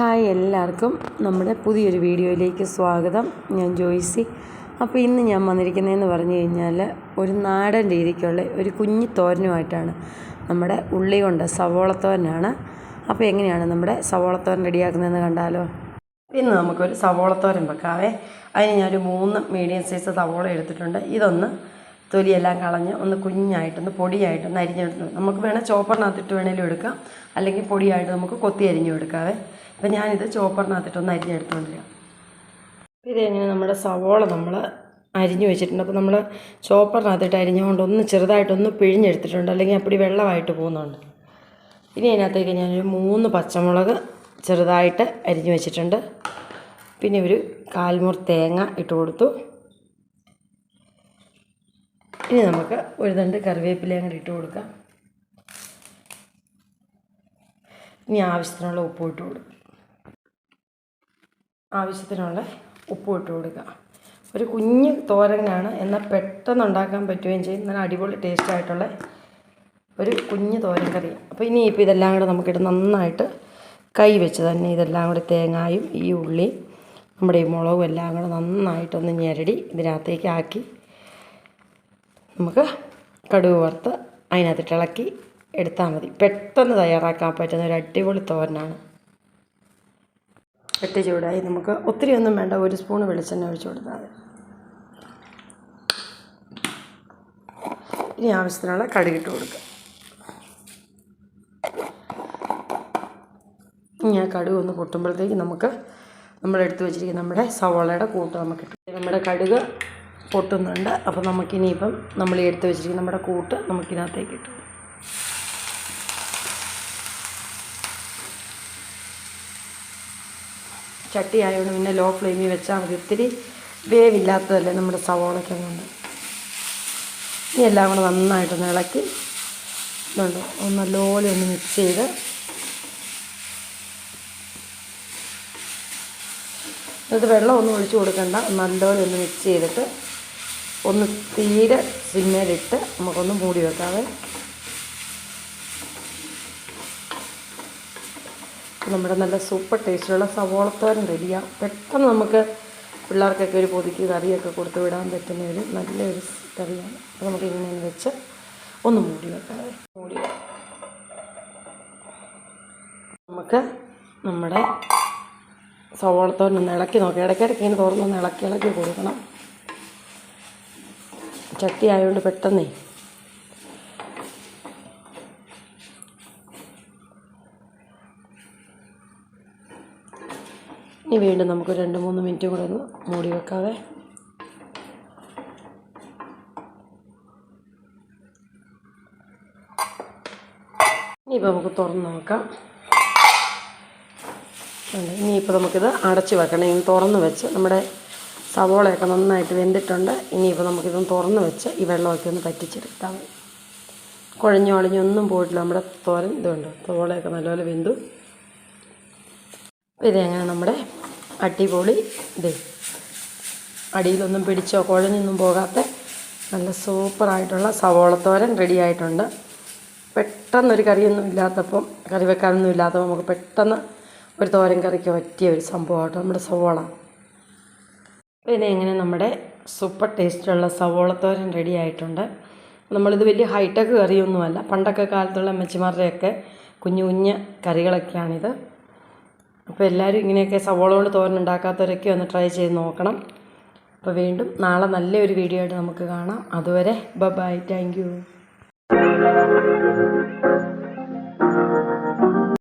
Hi എല്ലാവർക്കും നമ്മുടെ പുതിയൊരു വീഡിയോയിലേക്ക് സ്വാഗതം. ഞാൻ ജോയ്സി. അപ്പോൾ ഇന്ന് ഞാൻ വന്നിരിക്കുന്നതെന്ന് പറഞ്ഞു കഴിഞ്ഞാൽ ഒരു നാടൻ രീതിക്കുള്ള ഒരു കുഞ്ഞു തോരനുമായിട്ടാണ് നമ്മുടെ ഉള്ളി കൊണ്ട് സവോളത്തോരനാണ് അപ്പോൾ എങ്ങനെയാണ് നമ്മുടെ സവോളത്തോരൻ റെഡിയാക്കുന്നതെന്ന് കണ്ടാലോ? ഇന്ന് നമുക്കൊരു സവോളത്തോരൻ വെക്കാവേ. അതിന് ഞാനൊരു മൂന്ന് മീഡിയം സൈസ് സവോള എടുത്തിട്ടുണ്ട്. ഇതൊന്ന് തൊലിയെല്ലാം കളഞ്ഞ് ഒന്ന് കുഞ്ഞായിട്ടൊന്ന് പൊടിയായിട്ടൊന്ന് അരിഞ്ഞെടുത്ത് നമുക്ക് വേണേൽ ചോപ്പറിനകത്തിട്ട് വേണേലും എടുക്കാം. അല്ലെങ്കിൽ പൊടിയായിട്ട് നമുക്ക് കൊത്തി അരിഞ്ഞു എടുക്കാവേ. അപ്പം ഞാനിത് ചോപ്പറിനകത്തിട്ടൊന്ന് അരിഞ്ഞെടുത്തുകൊണ്ടിരിക്കാം ഇത് എങ്ങനെ നമ്മുടെ സവോള നമ്മൾ അരിഞ്ഞു വെച്ചിട്ടുണ്ട്. അപ്പോൾ നമ്മൾ ചോപ്പറിനകത്തിട്ട് അരിഞ്ഞുകൊണ്ട് ഒന്ന് ചെറുതായിട്ടൊന്ന് പിഴിഞ്ഞെടുത്തിട്ടുണ്ട്. അല്ലെങ്കിൽ അപ്പടി വെള്ളമായിട്ട് പോകുന്നുണ്ട്. ഇനി അതിനകത്തേക്ക് ഞാനൊരു മൂന്ന് പച്ചമുളക് ചെറുതായിട്ട് അരിഞ്ഞു വെച്ചിട്ടുണ്ട്. പിന്നെ ഒരു കാൽമുർ തേങ്ങ ഇട്ട് കൊടുത്തു. ഇനി നമുക്ക് ഒരു തണ്ട് കറിവേപ്പിലയും കൂടി ഇട്ട് കൊടുക്കാം. ഇനി ആവശ്യത്തിനുള്ള ഉപ്പ് ഇട്ട് കൊടുക്കും. ആവശ്യത്തിനുള്ള ഉപ്പ് ഇട്ട് കൊടുക്കുക ഒരു കുഞ്ഞ് തോരനാണ്. എന്നാൽ പെട്ടെന്ന് ഉണ്ടാക്കാൻ പറ്റുകയും ചെയ്യും. നല്ല അടിപൊളി ടേസ്റ്റ് ആയിട്ടുള്ള ഒരു കുഞ്ഞ് തോരൻ കറി. അപ്പോൾ ഇനി ഇപ്പോൾ ഇതെല്ലാം കൂടെ നമുക്കിട്ട് നന്നായിട്ട് കൈ വെച്ച് തന്നെ ഇതെല്ലാം കൂടി തേങ്ങായും ഈ ഉള്ളിയും നമ്മുടെ ഈ മുളകും എല്ലാം കൂടെ നന്നായിട്ടൊന്ന് ഞെരടി ഇതിനകത്തേക്ക് ആക്കി നമുക്ക് കടുക് വറുത്ത് അതിനകത്തിട്ട് ഇളക്കി എടുത്താൽ മതി. പെട്ടെന്ന് തയ്യാറാക്കാൻ പറ്റുന്ന ഒരു അടിപൊളി തോരനാണ്. വെട്ടി ചൂടായി. നമുക്ക് ഒത്തിരി ഒന്നും വേണ്ട. ഒരു സ്പൂൺ വെളിച്ചെണ്ണ ഒഴിച്ചു കൊടുത്താൽ മതി. ഇനി ആവശ്യത്തിനുള്ള കടുകിട്ട് കൊടുക്കുക ഇനി ആ കടുക് ഒന്ന് പൊട്ടുമ്പോഴത്തേക്ക് നമുക്ക് നമ്മളെടുത്ത് വെച്ചിരിക്കുന്ന നമ്മുടെ സവോളയുടെ കൂട്ട് നമുക്ക് ഇട്ട് നമ്മുടെ കടുക് പൊട്ടുന്നുണ്ട്. അപ്പോൾ നമുക്കിനിയിപ്പം നമ്മൾ എടുത്ത് വെച്ചിരിക്കുന്ന നമ്മുടെ കൂട്ട് നമുക്കിനകത്തേക്ക് ഇട്ടു. ചട്ടി ആയതുകൊണ്ട് പിന്നെ ലോ ഫ്ലെയിമിൽ വെച്ചാൽ മതി. ഒത്തിരി വേവില്ലാത്തതല്ലേ നമ്മുടെ സവോളയ്ക്ക് കൊണ്ട് ഇനി എല്ലാം കൂടെ നന്നായിട്ടൊന്ന് ഇളക്കി ഇതുണ്ട്. ഒന്ന് നല്ലപോലെ ഒന്ന് മിക്സ് ചെയ്ത് എന്നിട്ട് വെള്ളം ഒന്നും ഒഴിച്ചു കൊടുക്കണ്ട. നല്ലപോലെ ഒന്ന് മിക്സ് ചെയ്തിട്ട് ഒന്ന് തീരെ സിമ്മയിലിട്ട് നമുക്കൊന്ന് മൂടി വെക്കാവേ. നമ്മുടെ നല്ല സൂപ്പർ ടേസ്റ്റുള്ള സവോളത്തോരൻ റെഡിയാണ് പെട്ടെന്ന് നമുക്ക് പിള്ളേർക്കൊക്കെ ഒരു പൊതിക്ക് കറിയൊക്കെ കൊടുത്ത് വിടാൻ പറ്റുന്ന ഒരു നല്ലൊരു കറിയാണ്. അപ്പോൾ നമുക്ക് ഇങ്ങനെ വെച്ച് ഒന്ന് മൂടി വെക്കാവേ. മൂടി നമുക്ക് നമ്മുടെ സവോളത്തോരൻ ഒന്ന് ഇളക്കി നോക്കാം. ഇടയ്ക്കിടയ്ക്ക് ഇങ്ങനെ തുറന്നൊന്ന് ഇളക്കി ഇളക്കി കൊടുക്കണം. ചട്ടി ആയതുകൊണ്ട് പെട്ടെന്നേ. ഇനി വീണ്ടും നമുക്ക് രണ്ട് മൂന്ന് മിനിറ്റ് കൂടെ ഒന്ന് മൂടി വെക്കാവേ. ഇനിയിപ്പോൾ നമുക്ക് തുറന്ന് നോക്കാം. ഇനിയിപ്പോൾ നമുക്കിത് അടച്ച് വെക്കണം. ഇനി തുറന്ന് വെച്ച് നമ്മുടെ സവോളയൊക്കെ നന്നായിട്ട് വെന്തിട്ടുണ്ട്. ഇനിയിപ്പോൾ നമുക്കിതൊന്ന് തുറന്ന് വെച്ച് ഈ വെള്ളമൊക്കെ ഒന്ന് പറ്റിച്ചെടുത്താൽ മതി. കുഴഞ്ഞു വളഞ്ഞൊന്നും പോയിട്ടില്ല. നമ്മുടെ തോരൻ ഇതുണ്ട്. സവോളയൊക്കെ നല്ലപോലെ വെന്തു. ഇതെങ്ങനെ നമ്മുടെ അടിപൊളി ഇത്. അടിയിലൊന്നും പിടിച്ചോ കുഴഞ്ഞൊന്നും പോകാത്ത നല്ല സൂപ്പറായിട്ടുള്ള സവോളത്തോരൻ റെഡി ആയിട്ടുണ്ട്. പെട്ടെന്നൊരു കറിയൊന്നും ഇല്ലാത്തപ്പം കറി വെക്കാനൊന്നും ഇല്ലാത്തപ്പോൾ നമുക്ക് പെട്ടെന്ന് ഒരു തോരൻ കറിക്ക് പറ്റിയ ഒരു സംഭവമാട്ടോ നമ്മുടെ സവോള. പിന്നെ എങ്ങനെ നമ്മുടെ സൂപ്പർ ടേസ്റ്റുള്ള സവോളത്തോരൻ റെഡി ആയിട്ടുണ്ട്. നമ്മളിത് വലിയ ഹൈടെക് കറിയൊന്നുമല്ല. പണ്ടൊക്കെ കാലത്തുള്ള അമ്മച്ചിമാരുടെയൊക്കെ കുഞ്ഞു കുഞ്ഞ് കറികളൊക്കെയാണിത്. അപ്പോൾ എല്ലാവരും ഇങ്ങനെയൊക്കെ സവോള കൊണ്ട് തോരൻ ഉണ്ടാക്കാത്തവരൊക്കെ ഒന്ന് ട്രൈ ചെയ്ത് നോക്കണം. അപ്പോൾ വീണ്ടും നാളെ നല്ലൊരു വീഡിയോ ആയിട്ട് നമുക്ക് കാണാം. അതുവരെ ബൈ താങ്ക് യു